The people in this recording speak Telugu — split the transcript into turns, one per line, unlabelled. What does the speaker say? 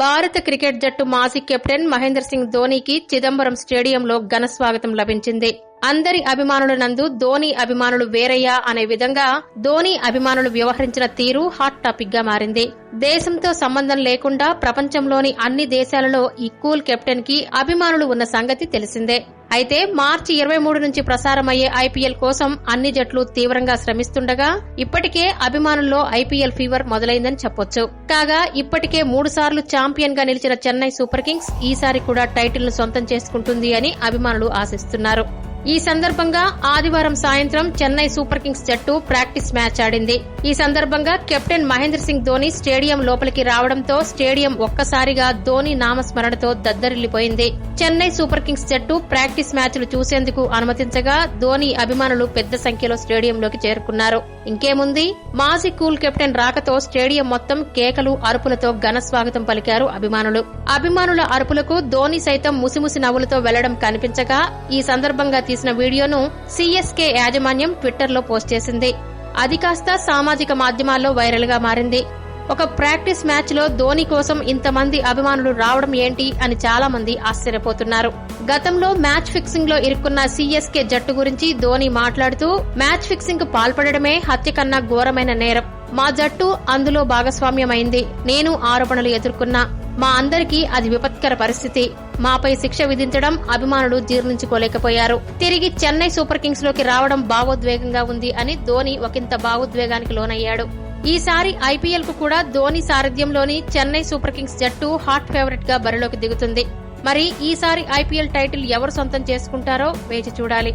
భారత క్రికెట్ జట్టు మాజీ కెప్టెన్ మహేంద్ర సింగ్ ధోనీకి చిదంబరం స్టేడియంలో ఘన స్వాగతం లభించింది. అందరి అభిమానుల నందు ధోని అభిమానులు వేరయ్యా అనే విధంగా ధోని అభిమానులు వ్యవహరించిన తీరు హాట్ టాపిక్గా మారింది. దేశంతో సంబంధం లేకుండా ప్రపంచంలోని అన్ని దేశాలలో ఈ కూల్ కెప్టెన్కి అభిమానులు ఉన్న సంగతి తెలిసిందే. అయితే మార్చి ఇరవై మూడు నుంచి ప్రసారమయ్యే ఐపీఎల్ కోసం అన్ని జట్లు తీవ్రంగా శ్రమిస్తుండగా ఇప్పటికే అభిమానుల్లో ఐపీఎల్ ఫీవర్ మొదలైందని చెప్పొచ్చు. కాగా ఇప్పటికే మూడు సార్లు ఛాంపియన్గా నిలిచిన చెన్నై సూపర్ కింగ్స్ ఈసారి కూడా టైటిల్ను సొంతం చేసుకుంటుంది అని అభిమానులు ఆశిస్తున్నారు. ఈ సందర్భంగా ఆదివారం సాయంత్రం చెన్నై సూపర్ కింగ్స్ జట్టు ప్రాక్టీస్ మ్యాచ్ ఆడింది. ఈ సందర్భంగా కెప్టెన్ మహేంద్ర సింగ్ ధోని స్టేడియం లోపలికి రావడంతో స్టేడియం ఒక్కసారిగా ధోని నామస్మరణతో దద్దరిల్లిపోయింది. చెన్నై సూపర్ కింగ్స్ జట్టు ప్రాక్టీస్ మ్యాచ్లు చూసేందుకు అనుమతించగా ధోని అభిమానులు పెద్ద సంఖ్యలో స్టేడియంలోకి చేరుకున్నారు. ఇంకేముంది మాజీ కూల్ కెప్టెన్ రాకతో స్టేడియం మొత్తం కేకలు అరుపులతో ఘన స్వాగతం పలికారు అభిమానులు. అభిమానుల అరుపులకు ధోని సైతం ముసిముసి నవ్వులతో వెళ్ళడం కనిపించగా ఈ సందర్భంగా తీసిన వీడియోను సీఎస్కే యాజమాన్యం ట్విట్టర్లో పోస్ట్ చేసింది. అది కాస్త సామాజిక మాధ్యమాల్లో వైరల్గా మారింది. ఒక ప్రాక్టీస్ మ్యాచ్లో ధోని కోసం ఇంతమంది అభిమానులు రావడం ఏంటి అని చాలా మంది ఆశ్చర్యపోతున్నారు. గతంలో మ్యాచ్ ఫిక్సింగ్లో ఇరుక్కున్న సీఎస్కే జట్టు గురించి ధోని మాట్లాడుతూ మ్యాచ్ ఫిక్సింగ్కు పాల్పడడమే హత్య కన్నా ఘోరమైన నేరం. మా జట్టు అందులో భాగస్వామ్యమైంది. నేను ఆరోపణలు ఎదుర్కొన్నా. మా అందరికీ అది విపత్కర పరిస్థితి. మాపై శిక్ష విధించడం అభిమానులు జీర్ణించుకోలేకపోయారు. తిరిగి చెన్నై సూపర్ కింగ్స్లోకి రావడం భావోద్వేగంగా ఉంది అని ధోని ఒకంత భావోద్వేగానికి లోనయ్యాడు. ఈసారి ఐపీఎల్కు కూడా ధోని సారథ్యంలోని చెన్నై సూపర్ కింగ్స్ జట్టు హాట్ ఫేవరెట్గా బరిలోకి దిగుతుంది. మరి ఈసారి ఐపీఎల్ టైటిల్ ఎవరు సొంతం చేసుకుంటారో వేచి చూడాలి.